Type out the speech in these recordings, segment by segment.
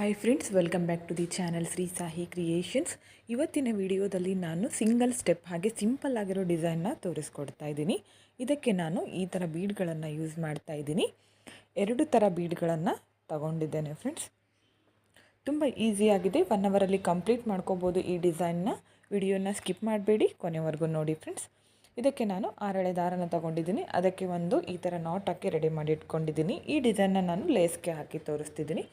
Hi friends welcome back to the channel Shri Sahi creations ಇವತ್ತಿನ ವಿಡಿಯೋದಲ್ಲಿ ನಾನು single step ಹಾಗೆ ಸಿಂಪಲ್ ಆಗಿರೋ ಡಿಸೈನ್ನ ತೋರಿಸ್ಕೊಡ್ತಾ ಇದ್ದೀನಿ. ಇದಕ್ಕೆ ನಾನು ಈ ಥರ ಬೀಡ್ಗಳನ್ನು ಯೂಸ್ ಮಾಡ್ತಾ ಇದ್ದೀನಿ. ಎರಡು ಥರ ಬೀಡ್ಗಳನ್ನು ತಗೊಂಡಿದ್ದೇನೆ ಫ್ರೆಂಡ್ಸ್ ತುಂಬ ಈಸಿಯಾಗಿದೆ ಒನ್ ಅವರಲ್ಲಿ ಕಂಪ್ಲೀಟ್ ಮಾಡ್ಕೋಬೋದು ಈ ಡಿಸೈನ್ನ ವಿಡಿಯೋನ ಸ್ಕಿಪ್ ಮಾಡಬೇಡಿ. ಕೊನೆವರೆಗೂ ನೋಡಿ ಫ್ರೆಂಡ್ಸ್ ಇದಕ್ಕೆ ನಾನು ಆರಳೆ ದಾರನ ತಗೊಂಡಿದ್ದೀನಿ. ಅದಕ್ಕೆ ಒಂದು ಈ ಥರ ನಾಟ್ ಹಾಕಿ ರೆಡಿ ಮಾಡಿ ಇಟ್ಕೊಂಡಿದ್ದೀನಿ. ಈ ಡಿಸೈನ್ನ ನಾನು ಲೇಸ್ಗೆ ಹಾಕಿ ತೋರಿಸ್ತಿದ್ದೀನಿ.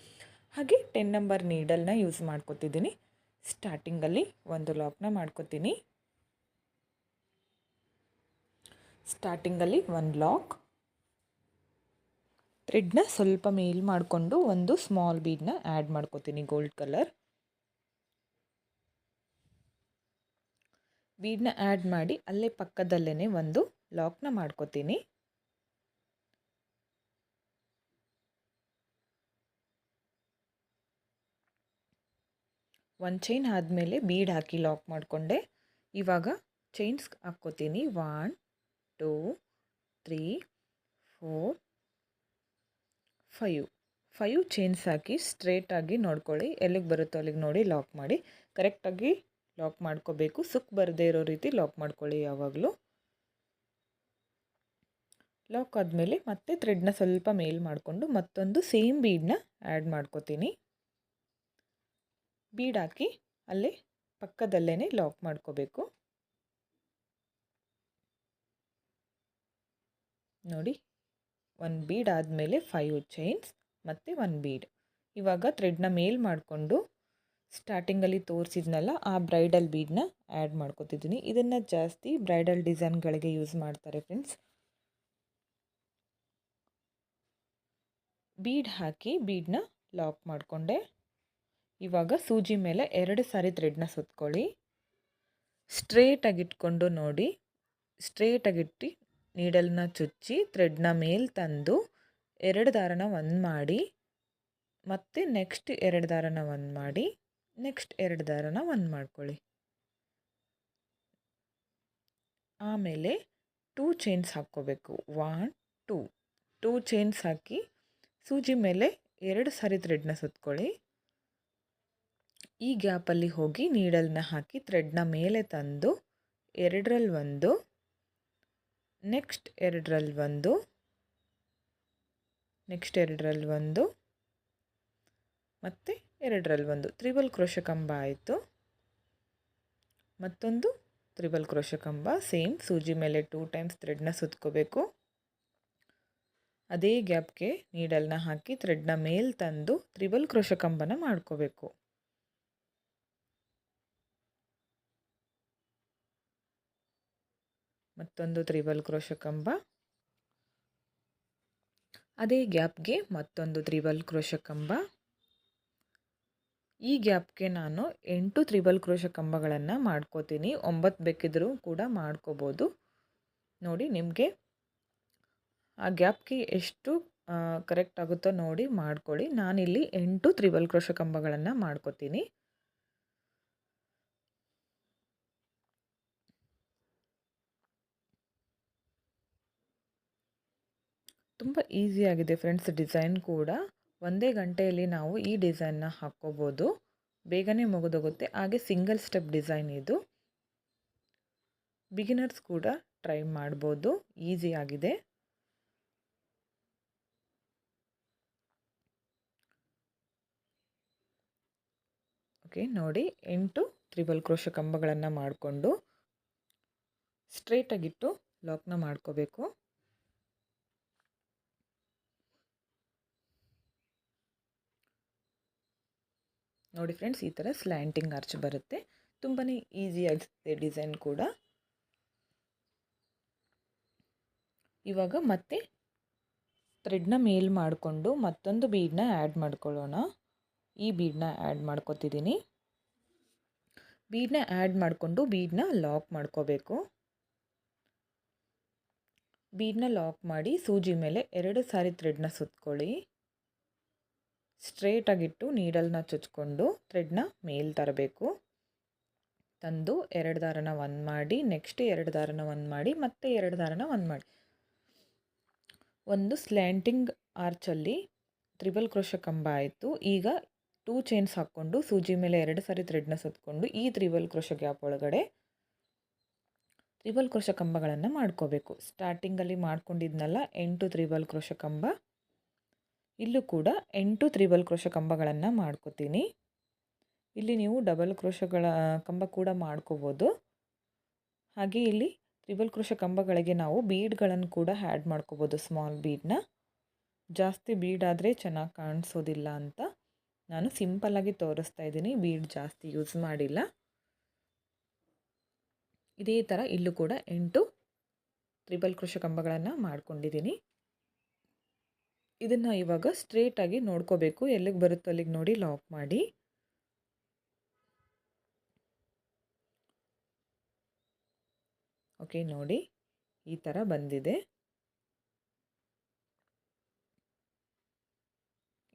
ಹಾಗೆ ಟೆನ್ ನಂಬರ್ ನೀಡಲ್ನ ಯೂಸ್ ಮಾಡ್ಕೋತಿದ್ದೀನಿ ಸ್ಟಾರ್ಟಿಂಗಲ್ಲಿ ಒಂದು ಲಾಕ್ನ ಮಾಡ್ಕೊತೀನಿ. ಸ್ಟಾರ್ಟಿಂಗಲ್ಲಿ ಒಂದು ಲಾಕ್ ಥ್ರೆಡ್ನ ಸ್ವಲ್ಪ ಮೇಲ್ ಮಾಡಿಕೊಂಡು ಒಂದು ಸ್ಮಾಲ್ ಬೀಡ್ನ ಆ್ಯಡ್ ಮಾಡ್ಕೋತೀನಿ ಗೋಲ್ಡ್ ಕಲರ್ ಬೀಡ್ನ ಆ್ಯಡ್ ಮಾಡಿ ಅಲ್ಲೇ ಪಕ್ಕದಲ್ಲೇ ಒಂದು ಲಾಕ್ನ ಮಾಡ್ಕೋತೀನಿ. ಒಂದು ಚೈನ್ ಆದಮೇಲೆ ಬೀಡ್ ಹಾಕಿ ಲಾಕ್ ಮಾಡಿಕೊಂಡೆ. ಇವಾಗ chains ಹಾಕ್ಕೋತೀನಿ. One two three four five five chains ಹಾಕಿ ಸ್ಟ್ರೇಟಾಗಿ ನೋಡ್ಕೊಳ್ಳಿ. ಎಲ್ಲಿಗೆ ಬರುತ್ತೋ ಅಲ್ಲಿಗೆ ನೋಡಿ ಲಾಕ್ ಮಾಡಿ. ಕರೆಕ್ಟಾಗಿ ಲಾಕ್ ಮಾಡ್ಕೋಬೇಕು. ಸುಕ್ ಬರದೇ ಇರೋ ರೀತಿ ಲಾಕ್ ಮಾಡ್ಕೊಳ್ಳಿ ಯಾವಾಗಲೂ. ಲಾಕ್ ಆದಮೇಲೆ ಮತ್ತೆ ಥ್ರೆಡ್ನ ಸ್ವಲ್ಪ ಮೇಲ್ ಮಾಡಿಕೊಂಡು ಮತ್ತೊಂದು ಸೇಮ್ ಬೀಡನ್ನ ಆ್ಯಡ್ ಮಾಡ್ಕೋತೀನಿ. ಬೀಡ್ ಹಾಕಿ ಅಲ್ಲೇ ಪಕ್ಕದಲ್ಲೇ ಲಾಕ್ ಮಾಡ್ಕೋಬೇಕು. ನೋಡಿ ಒಂದು ಬೀಡ್ ಆದಮೇಲೆ ಫೈವ್ ಚೈನ್ಸ್ ಮತ್ತು ಒಂದು ಬೀಡ್ ಇವಾಗ ಥ್ರೆಡ್ನ ಮೇಲ್ ಮಾಡಿಕೊಂಡು ಸ್ಟಾರ್ಟಿಂಗಲ್ಲಿ ತೋರಿಸಿದ್ನಲ್ಲ, ಆ ಬ್ರೈಡಲ್ ಬೀಡನ್ನ ಆ್ಯಡ್ ಮಾಡ್ಕೋತಿದ್ದೀನಿ. ಇದನ್ನು ಜಾಸ್ತಿ ಬ್ರೈಡಲ್ ಡಿಸೈನ್ಗಳಿಗೆ ಯೂಸ್ ಮಾಡ್ತಾರೆ ಫ್ರೆಂಡ್ಸ್ ಬೀಡ್ ಹಾಕಿ ಬೀಡನ್ನ ಲಾಕ್ ಮಾಡಿಕೊಂಡೆ. ಇವಾಗ ಸೂಜಿ ಮೇಲೆ ಎರಡು ಸಾರಿ ಥ್ರೆಡ್ನ ಸುತ್ಕೊಳ್ಳಿ. ಸ್ಟ್ರೇಟಾಗಿ ಇಟ್ಕೊಂಡು ನೋಡಿ. ಸ್ಟ್ರೇಟಾಗಿಟ್ಟು ನೀಡಲ್ನ ಚುಚ್ಚಿ ಥ್ರೆಡ್ನ ಮೇಲೆ ತಂದು ಎರಡು ದಾರನ ಒಂದು ಮಾಡಿ. ಮತ್ತೆ ನೆಕ್ಸ್ಟ್ ಎರಡು ದಾರನ ಒಂದು ಮಾಡಿ. ನೆಕ್ಸ್ಟ್ ಎರಡು ದಾರನ ಒಂದು ಮಾಡ್ಕೊಳ್ಳಿ. ಆಮೇಲೆ ಟೂ ಚೈನ್ಸ್ ಹಾಕ್ಕೋಬೇಕು. ಒನ್ ಟೂ ಟೂ ಚೈನ್ಸ್ ಹಾಕಿ ಸೂಜಿ ಮೇಲೆ ಎರಡು ಸಾರಿ ಥ್ರೆಡ್ನ ಸುತ್ಕೊಳ್ಳಿ. ಈ ಗ್ಯಾಪಲ್ಲಿ ಹೋಗಿ ನೀಡಲ್ನ ಹಾಕಿ ಥ್ರೆಡ್ನ ಮೇಲೆ ತಂದು ಎರಡರಲ್ಲಿ ಒಂದು, ನೆಕ್ಸ್ಟ್ ಎರಡರಲ್ಲಿ ಒಂದು, ನೆಕ್ಸ್ಟ್ ಎರಡರಲ್ಲಿ ಒಂದು, ಮತ್ತು ಎರಡರಲ್ಲಿ ಒಂದು. ತ್ರಿಬಲ್ ಕ್ರೋಶ ಕಂಬ ಆಯಿತು. ಮತ್ತೊಂದು ತ್ರಿಬಲ್ ಕ್ರೋಶ ಕಂಬ ಸೇಮ್ ಸೂಜಿ ಮೇಲೆ ಟೂ ಟೈಮ್ಸ್ ಥ್ರೆಡ್ನ ಸುತ್ಕೋಬೇಕು. ಅದೇ ಗ್ಯಾಪ್ಗೆ ನೀಡಲ್ನ ಹಾಕಿ ಥ್ರೆಡ್ನ ಮೇಲೆ ತಂದು ತ್ರಿಬಲ್ ಕ್ರೋಶ ಕಂಬನ ಮಾಡ್ಕೋಬೇಕು. ಮತ್ತೊಂದು ತ್ರಿಬಲ್ ಕ್ರೋಶ ಕಂಬ. ಅದೇ ಗ್ಯಾಪ್ಗೆ ಮತ್ತೊಂದು ತ್ರಿಬಲ್ ಕ್ರೋಶ ಕಂಬ. ಈ ಗ್ಯಾಪ್ಗೆ ನಾನು ಎಂಟು ತ್ರಿಬಲ್ ಕ್ರೋಶ ಕಂಬಗಳನ್ನು ಮಾಡ್ಕೋತೀನಿ. ಒಂಬತ್ತು ಬೇಕಿದ್ರೂ ಕೂಡ ಮಾಡ್ಕೋಬೋದು. ನೋಡಿ ನಿಮಗೆ ಆ ಗ್ಯಾಪ್ಗೆ ಎಷ್ಟು ಕರೆಕ್ಟ್ ಆಗುತ್ತೋ ನೋಡಿ ಮಾಡ್ಕೊಳ್ಳಿ. ನಾನಿಲ್ಲಿ ಎಂಟು ತ್ರಿಬಲ್ ಕ್ರೋಶ ಕಂಬಗಳನ್ನು ಮಾಡ್ಕೋತೀನಿ. ತುಂಬ ಈಸಿಯಾಗಿದೆ ಫ್ರೆಂಡ್ಸ್ ಡಿಸೈನ್ ಕೂಡ. ಒಂದೇ ಗಂಟೆಯಲ್ಲಿ ನಾವು ಈ ಡಿಸೈನ್ನ ಹಾಕ್ಕೋಬೋದು. ಬೇಗನೆ ಮುಗಿದೋಗುತ್ತೆ. ಹಾಗೆ ಸಿಂಗಲ್ ಸ್ಟೆಪ್ ಡಿಸೈನ್ ಇದು. ಬಿಗಿನರ್ಸ್ ಕೂಡ ಟ್ರೈ ಮಾಡ್ಬೋದು. ಈಸಿಯಾಗಿದೆ ಓಕೆ ನೋಡಿ ಎಂಟು ತ್ರಿಬಲ್ ಕ್ರೋಶ ಕಂಬಗಳನ್ನು ಮಾಡಿಕೊಂಡು ಸ್ಟ್ರೇಟಾಗಿಟ್ಟು ಲಾಕ್ನ ಮಾಡ್ಕೋಬೇಕು. ನೋಡಿ ಫ್ರೆಂಡ್ಸ್, ಈ ಥರ ಸ್ಲ್ಯಾಂಟಿಂಗ್ ಆರ್ಚ್ ಬರುತ್ತೆ. ತುಂಬಾ ಈಸಿ ಆಗಿಸುತ್ತೆ ಡಿಸೈನ್ ಕೂಡ. ಇವಾಗ ಮತ್ತೆ ಥ್ರೆಡ್ನ ಮೇಲ್ ಮಾಡಿಕೊಂಡು ಮತ್ತೊಂದು ಬೀಡನ್ನ ಆ್ಯಡ್ ಮಾಡ್ಕೊಳ್ಳೋಣ. ಈ ಬೀಡನ್ನ ಆ್ಯಡ್ ಮಾಡ್ಕೊತಿದ್ದೀನಿ. ಬೀಡನ್ನ ಆ್ಯಡ್ ಮಾಡಿಕೊಂಡು ಬೀಡನ್ನ ಲಾಕ್ ಮಾಡ್ಕೋಬೇಕು. ಬೀಡನ್ನ ಲಾಕ್ ಮಾಡಿ ಸೂಜಿ ಮೇಲೆ ಎರಡು ಸಾರಿ ಥ್ರೆಡ್ನ ಸುತ್ಕೊಳ್ಳಿ. ಸ್ಟ್ರೇಟಾಗಿಟ್ಟು ನೀಡಲ್ನ ಚುಚ್ಕೊಂಡು ಥ್ರೆಡ್ನ ಮೇಲೆ ತರಬೇಕು. ತಂದು ಎರಡು ದಾರನ ಒನ್ ಮಾಡಿ, ನೆಕ್ಸ್ಟ್ ಎರಡು ದಾರನ ಒನ್ ಮಾಡಿ, ಮತ್ತೆ ಎರಡು ದಾರನ ಒನ್ ಮಾಡಿ. ಒಂದು ಸ್ಲ್ಯಾಂಟಿಂಗ್ ಆರ್ಚಲ್ಲಿ ತ್ರಿಬಲ್ ಕ್ರೋಶ ಕಂಬ ಆಯಿತು. ಈಗ ಟೂ ಚೈನ್ಸ್ ಹಾಕ್ಕೊಂಡು ಸೂಜಿ ಮೇಲೆ ಎರಡು ಸಾರಿ ಥ್ರೆಡ್ನ ಸುತ್ತಕೊಂಡು ಈ ತ್ರಿಬಲ್ ಕ್ರೋಶ ಗ್ಯಾಪ್ ಒಳಗಡೆ ತ್ರಿಬಲ್ ಕ್ರೋಶ ಕಂಬಗಳನ್ನು ಮಾಡ್ಕೋಬೇಕು. ಸ್ಟಾರ್ಟಿಂಗಲ್ಲಿ ಮಾಡ್ಕೊಂಡಿದ್ನಲ್ಲ ಎಂಟು ತ್ರಿಬಲ್ ಕ್ರೋಶ ಕಂಬ. ಇಲ್ಲೂ ಕೂಡ ಎಂಟು ತ್ರಿಬಲ್ ಕ್ರೋಶ ಕಂಬಗಳನ್ನು ಮಾಡ್ಕೋತೀನಿ. ಇಲ್ಲಿ ನೀವು ಡಬಲ್ ಕ್ರೋಶಗಳ ಕಂಬ ಕೂಡ ಮಾಡ್ಕೋಬೋದು. ಹಾಗೆ ಇಲ್ಲಿ ತ್ರಿಬಲ್ ಕ್ರೋಶ ಕಂಬಗಳಿಗೆ ನಾವು ಬೀಡ್ಗಳನ್ನು ಕೂಡ ಆ್ಯಡ್ ಮಾಡ್ಕೋಬೋದು ಸ್ಮಾಲ್ ಬೀಡನ್ನ ಜಾಸ್ತಿ ಬೀಡ್ ಆದರೆ ಚೆನ್ನಾಗಿ ಕಾಣಿಸೋದಿಲ್ಲ ಅಂತ ನಾನು ಸಿಂಪಲ್ಲಾಗಿ ತೋರಿಸ್ತಾ ಇದ್ದೀನಿ, ಬೀಡ್ ಜಾಸ್ತಿ ಯೂಸ್ ಮಾಡಿಲ್ಲ. ಇದೇ ಥರ ಇಲ್ಲೂ ಕೂಡ ಎಂಟು ತ್ರಿಬಲ್ ಕೃಷಿ ಕಂಬಗಳನ್ನು ಮಾಡ್ಕೊಂಡಿದ್ದೀನಿ. ಇದನ್ನು ಇವಾಗ ಸ್ಟ್ರೇಟಾಗಿ ನೋಡ್ಕೋಬೇಕು. ಎಲ್ಲಿಗೆ ಬರುತ್ತೋ ಅಲ್ಲಿಗೆ ನೋಡಿ ಲಾಕ್ ಮಾಡಿ. ಓಕೆ ನೋಡಿ. ಈ ಥರ ಬಂದಿದೆ.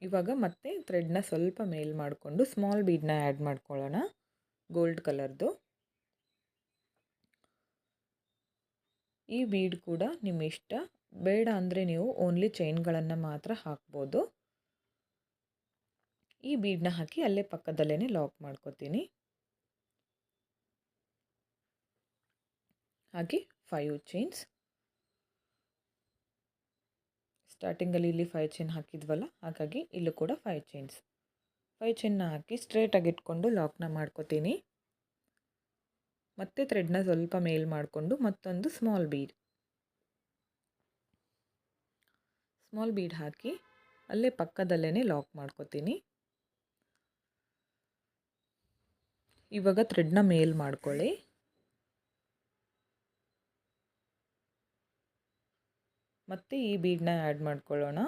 ಇವಾಗ ಮತ್ತೆ ಥ್ರೆಡ್ನ ಸ್ವಲ್ಪ ಮೇಲ್ ಮಾಡಿಕೊಂಡು ಸ್ಮಾಲ್ ಬೀಡನ್ನ ಆ್ಯಡ್ ಮಾಡ್ಕೊಳ್ಳೋಣ. ಗೋಲ್ಡ್ ಕಲರ್ದು ಈ ಬೀಡ್ ಕೂಡ ನಿಮ್ಮ ಇಷ್ಟ ಬೇಡ ಅಂದರೆ ನೀವು ಓನ್ಲಿ ಚೈನ್ಗಳನ್ನು ಮಾತ್ರ ಹಾಕ್ಬೋದು. ಈ ಬೀಡನ್ನ ಹಾಕಿ ಅಲ್ಲೇ ಪಕ್ಕದಲ್ಲೇ ಲಾಕ್ ಮಾಡ್ಕೋತೀನಿ. ಹಾಗೆ ಫೈವ್ ಚೈನ್ಸ್ ಸ್ಟಾರ್ಟಿಂಗಲ್ಲಿ ಇಲ್ಲಿ ಫೈವ್ ಚೈನ್ ಹಾಕಿದ್ವಲ್ಲ, ಹಾಗಾಗಿ ಇಲ್ಲೂ ಕೂಡ ಫೈವ್ ಚೈನ್ಸ್ ಫೈವ್ ಚೈನ್ನ ಹಾಕಿ ಸ್ಟ್ರೇಟಾಗಿ ಇಟ್ಕೊಂಡು ಲಾಕ್ನ ಮಾಡ್ಕೋತೀನಿ. ಮತ್ತೆ ಥ್ರೆಡ್ನ ಸ್ವಲ್ಪ ಮೇಲ್ ಮಾಡಿಕೊಂಡು ಮತ್ತೊಂದು ಸ್ಮಾಲ್ ಬೀಡ್ ಸ್ಮಾಲ್ ಬೀಡ್ ಹಾಕಿ ಅಲ್ಲೇ ಪಕ್ಕದಲ್ಲೇ ಲಾಕ್ ಮಾಡ್ಕೋತೀನಿ. ಇವಾಗ ಥ್ರೆಡ್ನ ಮೇಲ್ ಮಾಡ್ಕೊಳ್ಳಿ. ಮತ್ತು ಈ ಬೀಡನ್ನ ಆ್ಯಡ್ ಮಾಡ್ಕೊಳ್ಳೋಣ.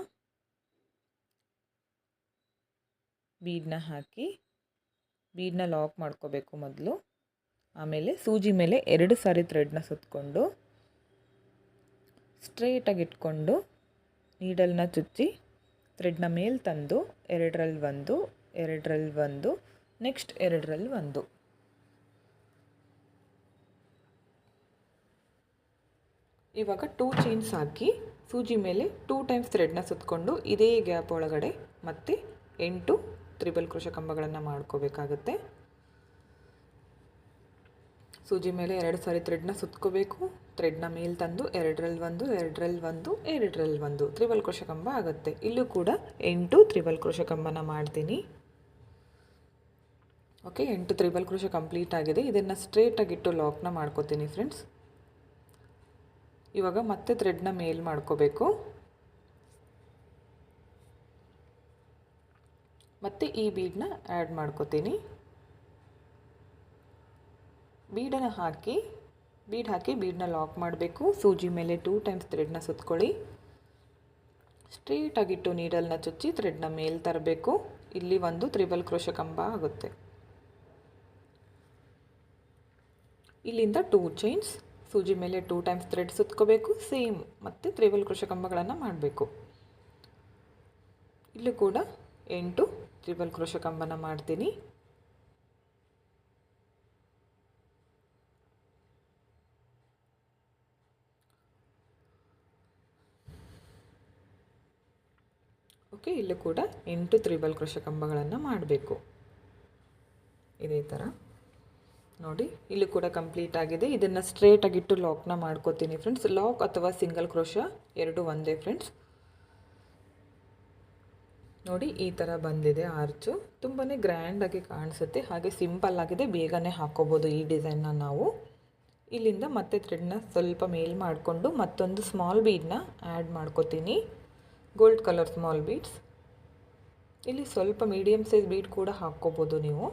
ಬೀಡನ್ನ ಹಾಕಿ ಬೀಡನ್ನ ಲಾಕ್ ಮಾಡ್ಕೋಬೇಕು ಮೊದಲು. ಆಮೇಲೆ ಸೂಜಿ ಮೇಲೆ ಎರಡು ಸಾರಿ ಥ್ರೆಡ್ನ ಸುತ್ತಕೊಂಡು ಸ್ಟ್ರೇಟಾಗಿ ಇಟ್ಕೊಂಡು ನೀಡಲ್ನ ಚುಚ್ಚಿ ಥ್ರೆಡ್ನ ಮೇಲೆ ತಂದು ಎರಡರಲ್ಲಿ ಒಂದು ಎರಡರಲ್ಲಿ ಒಂದು, ನೆಕ್ಸ್ಟ್ ಎರಡರಲ್ಲಿ ಒಂದು. ಇವಾಗ ಟೂ ಚೈನ್ಸ್ ಹಾಕಿ ಸೂಜಿ ಮೇಲೆ ಟೂ ಟೈಮ್ಸ್ ಥ್ರೆಡ್ನ ಸುತ್ತಕೊಂಡು ಇದೇ ಗ್ಯಾಪ್ ಒಳಗಡೆ ಮತ್ತೆ ಎಂಟು ತ್ರಿಬಲ್ ಕೃಷ ಕಂಬಗಳನ್ನು ಮಾಡ್ಕೋಬೇಕಾಗತ್ತೆ. ಸೂಜಿ ಮೇಲೆ ಎರಡು ಸಾರಿ ಥ್ರೆಡ್ನ ಸುತ್ಕೋಬೇಕು. ಥ್ರೆಡ್ನ ಮೇಲೆ ತಂದು ಎರಡರಲ್ಲಿ ಒಂದು ಎರಡರಲ್ಲಿ ಒಂದು ಎರಡರಲ್ಲಿ ಒಂದು ತ್ರಿಬಲ್ ಕೃಷ ಕಂಬ ಆಗುತ್ತೆ. ಇಲ್ಲೂ ಕೂಡ ಎಂಟು ತ್ರಿಬಲ್ ಕೃಷ ಕಂಬನ ಮಾಡ್ತೀನಿ. ಓಕೆ ಎಂಟು ತ್ರಿಬಲ್ ಕೃಷ ಕಂಪ್ಲೀಟ್ ಆಗಿದೆ. ಇದನ್ನು ಸ್ಟ್ರೇಟಾಗಿಟ್ಟು ಲಾಕ್ನ ಮಾಡ್ಕೋತೀನಿ ಫ್ರೆಂಡ್ಸ್ ಇವಾಗ ಮತ್ತೆ ಥ್ರೆಡ್ನ ಮೇಲ್ ಮಾಡ್ಕೋಬೇಕು. ಮತ್ತೆ ಈ ಬೀಡನ್ನ ಆ್ಯಡ್ ಮಾಡ್ಕೋತೀನಿ. ಬೀಡನ್ನು ಹಾಕಿ, ಬೀಡ್ ಹಾಕಿ ಬೀಡನ್ನ ಲಾಕ್ ಮಾಡಬೇಕು. ಸೂಜಿ ಮೇಲೆ ಟೂ ಟೈಮ್ಸ್ ಥ್ರೆಡ್ನ ಸುತ್ಕೊಳ್ಳಿ. ಸ್ಟ್ರೇಟಾಗಿಟ್ಟು ನೀಡಲ್ನ ಚುಚ್ಚಿ ಥ್ರೆಡ್ನ ಮೇಲೆ ತರಬೇಕು. ಇಲ್ಲಿ ಒಂದು ತ್ರಿಬಲ್ ಕ್ರೋಶ ಕಂಬ ಆಗುತ್ತೆ. ಇಲ್ಲಿಂದ ಟೂ ಚೈನ್ಸ್ ಸೂಜಿ ಮೇಲೆ ಟೂ ಟೈಮ್ಸ್ ಥ್ರೆಡ್ ಸುತ್ಕೋಬೇಕು. ಸೇಮ್ ಮತ್ತು ತ್ರಿಬಲ್ ಕ್ರೋಶ ಕಂಬಗಳನ್ನು ಮಾಡಬೇಕು. ಇಲ್ಲೂ ಕೂಡ ಎಂಟು ತ್ರಿಬಲ್ ಕ್ರೋಶ ಕಂಬನ ಮಾಡ್ತೀನಿ. ಓಕೆ, ಇಲ್ಲೂ ಕೂಡ ಎಂಟು ತ್ರಿಬಲ್ ಕೃಷ ಕಂಬಗಳನ್ನು ಮಾಡಬೇಕು. ಇದೇ ಥರ ನೋಡಿ, ಇಲ್ಲೂ ಕೂಡ ಕಂಪ್ಲೀಟ್ ಆಗಿದೆ. ಇದನ್ನು ಸ್ಟ್ರೇಟಾಗಿಟ್ಟು ಲಾಕ್ನ ಮಾಡ್ಕೋತೀನಿ ಫ್ರೆಂಡ್ಸ್ ಲಾಕ್ ಅಥವಾ ಸಿಂಗಲ್ ಕ್ರೋಶ ಎರಡು ಒಂದೇ ಫ್ರೆಂಡ್ಸ್ ನೋಡಿ, ಈ ಥರ ಬಂದಿದೆ ಆರ್ಚು ತುಂಬಾ ಗ್ರ್ಯಾಂಡಾಗಿ ಕಾಣಿಸುತ್ತೆ. ಹಾಗೆ ಸಿಂಪಲ್ ಆಗಿದೆ. ಬೇಗನೆ ಹಾಕೋಬೋದು ಈ ಡಿಸೈನ್ನ ನಾವು. ಇಲ್ಲಿಂದ ಮತ್ತೆ ಥ್ರೆಡ್ನ ಸ್ವಲ್ಪ ಮೇಲ್ ಮಾಡಿಕೊಂಡು ಮತ್ತೊಂದು ಸ್ಮಾಲ್ ಬೀಡನ್ನ ಆ್ಯಡ್ ಮಾಡ್ಕೋತೀನಿ. ಗೋಲ್ಡ್ ಕಲರ್ ಸ್ಮಾಲ್ ಬೀಡ್ಸ್ ಇಲ್ಲಿ ಸ್ವಲ್ಪ ಮೀಡಿಯಮ್ ಸೈಜ್ ಬೀಡ್ ಕೂಡ ಹಾಕ್ಕೋಬೋದು ನೀವು.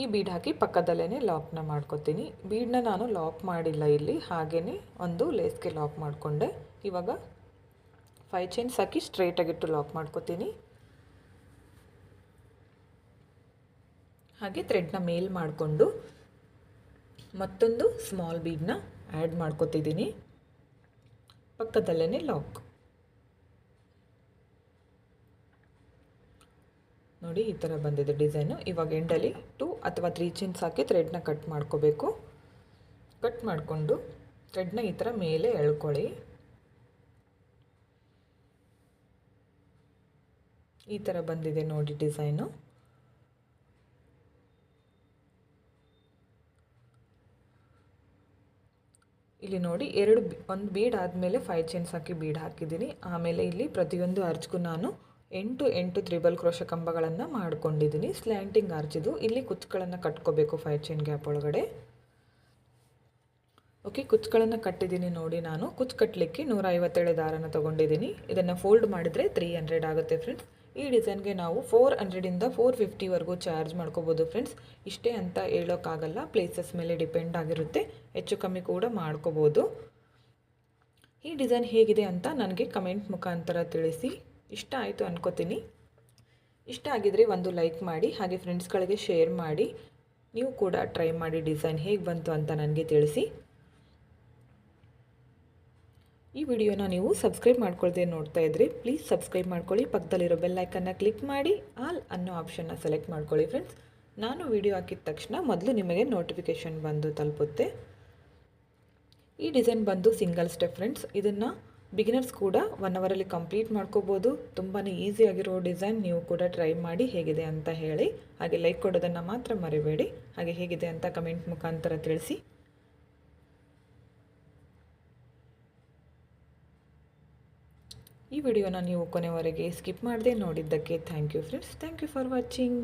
ಈ ಬೀಡ್ ಹಾಕಿ ಪಕ್ಕದಲ್ಲೇ ಲಾಕ್ನ ಮಾಡ್ಕೊತೀನಿ. ಬೀಡನ್ನ ನಾನು ಲಾಕ್ ಮಾಡಿಲ್ಲ ಇಲ್ಲಿ. ಹಾಗೇ ಒಂದು ಲೇಸ್ಗೆ ಲಾಕ್ ಮಾಡಿಕೊಂಡೆ. ಇವಾಗ ಫೈವ್ ಚೈನ್ಸ್ ಹಾಕಿ ಸ್ಟ್ರೇಟಾಗಿಟ್ಟು ಲಾಕ್ ಮಾಡ್ಕೊತೀನಿ. ಹಾಗೆ ಥ್ರೆಡ್ನ ಮೇಲ್ ಮಾಡಿಕೊಂಡು ಮತ್ತೊಂದು ಸ್ಮಾಲ್ ಬೀಡನ್ನ ಆ್ಯಡ್ ಮಾಡ್ಕೊತಿದ್ದೀನಿ. ಪಕ್ಕದಲ್ಲೇ ಲಾಕ್ ನೋಡಿ, ಈ ಥರ ಬಂದಿದೆ ಡಿಸೈನು ಇವಾಗ ಎಂಡಲ್ಲಿ ಟೂ ಅಥವಾ ತ್ರೀ ಚಿನ್ಸ್ ಹಾಕಿ ಥ್ರೆಡ್ನ ಕಟ್ ಮಾಡ್ಕೋಬೇಕು. ಕಟ್ ಮಾಡಿಕೊಂಡು ಥ್ರೆಡ್ನ ಈ ಥರ ಮೇಲೆ ಎಳ್ಕೊಳ್ಳಿ. ಈ ಥರ ಬಂದಿದೆ ನೋಡಿ ಡಿಸೈನು ಇಲ್ಲಿ ನೋಡಿ ಎರಡು ಒಂದು ಬೀಡ್ ಆದಮೇಲೆ ಫೈವ್ ಚೈನ್ಸ್ ಹಾಕಿ ಬೀಡ್ ಹಾಕಿದ್ದೀನಿ. ಆಮೇಲೆ ಇಲ್ಲಿ ಪ್ರತಿಯೊಂದು ಅರ್ಚ್ಗೂ ನಾನು ಎಂಟು ಎಂಟು ತ್ರಿಬಲ್ ಕ್ರೋಶ ಕಂಬಗಳನ್ನು ಮಾಡ್ಕೊಂಡಿದ್ದೀನಿ. ಸ್ಲ್ಯಾಂಟಿಂಗ್ ಅರ್ಚಿದು ಇಲ್ಲಿ ಕುಚ್ಚುಗಳನ್ನು ಕಟ್ಕೋಬೇಕು ಫೈವ್ ಚೈನ್ ಗ್ಯಾಪ್ ಒಳಗಡೆ. ಓಕೆ ಕುಚ್ಚುಗಳನ್ನು ಕಟ್ಟಿದ್ದೀನಿ ನೋಡಿ ನಾನು. ಕುಚ್ಚು ಕಟ್ಟಲಿಕ್ಕೆ ನೂರ ಐವತ್ತೇಳು ದಾರನ ತೊಗೊಂಡಿದ್ದೀನಿ. ಇದನ್ನು ಫೋಲ್ಡ್ ಮಾಡಿದರೆ ತ್ರೀ ಆಗುತ್ತೆ ಫ್ರೆಂಡ್ಸ್ ಈ ಡಿಸೈನ್ಗೆ ನಾವು ಫೋರ್ ಹಂಡ್ರೆಡಿಂದ ಫೋರ್ ಫಿಫ್ಟಿವರೆಗೂ ಚಾರ್ಜ್ ಮಾಡ್ಕೋಬೋದು ಫ್ರೆಂಡ್ಸ್. ಇಷ್ಟೇ ಅಂತ ಹೇಳೋಕ್ಕಾಗಲ್ಲ ಪ್ಲೇಸಸ್ ಮೇಲೆ ಡಿಪೆಂಡ್ ಆಗಿರುತ್ತೆ. ಹೆಚ್ಚು ಕಮ್ಮಿ ಕೂಡ ಮಾಡ್ಕೋಬೋದು. ಈ ಡಿಸೈನ್ ಹೇಗಿದೆ ಅಂತ ನನಗೆ ಕಮೆಂಟ್ ಮುಖಾಂತರ ತಿಳಿಸಿ. ಇಷ್ಟ ಆಯಿತು ಅನ್ಕೋತೀನಿ. ಇಷ್ಟ ಆಗಿದರೆ ಒಂದು ಲೈಕ್ ಮಾಡಿ, ಹಾಗೆ ಫ್ರೆಂಡ್ಸ್ಗಳಿಗೆ ಶೇರ್ ಮಾಡಿ. ನೀವು ಕೂಡ ಟ್ರೈ ಮಾಡಿ ಡಿಸೈನ್ ಹೇಗೆ ಬಂತು ಅಂತ ನನಗೆ ತಿಳಿಸಿ. ಈ ವಿಡಿಯೋನ ನೀವು ಸಬ್ಸ್ಕ್ರೈಬ್ ಮಾಡ್ಕೊಳ್ದೆ ನೋಡ್ತಾ ಇದ್ರಿ ಪ್ಲೀಸ್ ಸಬ್ಸ್ಕ್ರೈಬ್ ಮಾಡ್ಕೊಳ್ಳಿ. ಪಕ್ಕದಲ್ಲಿರೋ ಬೆಲ್ಲೈಕನ್ನ ಕ್ಲಿಕ್ ಮಾಡಿ ಆಲ್ ಅನ್ನೋ ಆಪ್ಷನ್ನ ಸೆಲೆಕ್ಟ್ ಮಾಡ್ಕೊಳ್ಳಿ ಫ್ರೆಂಡ್ಸ್ ನಾನು ವಿಡಿಯೋ ಹಾಕಿದ ತಕ್ಷಣ ಮೊದಲು ನಿಮಗೆ ನೋಟಿಫಿಕೇಷನ್ ಬಂದು ತಲುಪುತ್ತೆ. ಈ ಡಿಸೈನ್ ಬಂದು ಸಿಂಗಲ್ ಸ್ಟೆಪ್ ಫ್ರೆಂಡ್ಸ್ ಇದನ್ನು ಬಿಗಿನರ್ಸ್ ಕೂಡ ಒನ್ ಅವರಲ್ಲಿ ಕಂಪ್ಲೀಟ್ ಮಾಡ್ಕೋಬೋದು. ತುಂಬಾ ಈಸಿಯಾಗಿರೋ ಡಿಸೈನ್ ನೀವು ಕೂಡ ಟ್ರೈ ಮಾಡಿ ಹೇಗಿದೆ ಅಂತ ಹೇಳಿ. ಹಾಗೆ ಲೈಕ್ ಕೊಡೋದನ್ನು ಮಾತ್ರ ಮರಿಬೇಡಿ. ಹಾಗೆ ಹೇಗಿದೆ ಅಂತ ಕಮೆಂಟ್ ಮುಖಾಂತರ ತಿಳಿಸಿ. ಈ ವಿಡಿಯೋನ ನೀವು ಕೊನೆವರೆಗೆ ಸ್ಕಿಪ್ ಮಾಡದೆ ನೋಡಿದ್ದಕ್ಕೆ thank you friends thank you for watching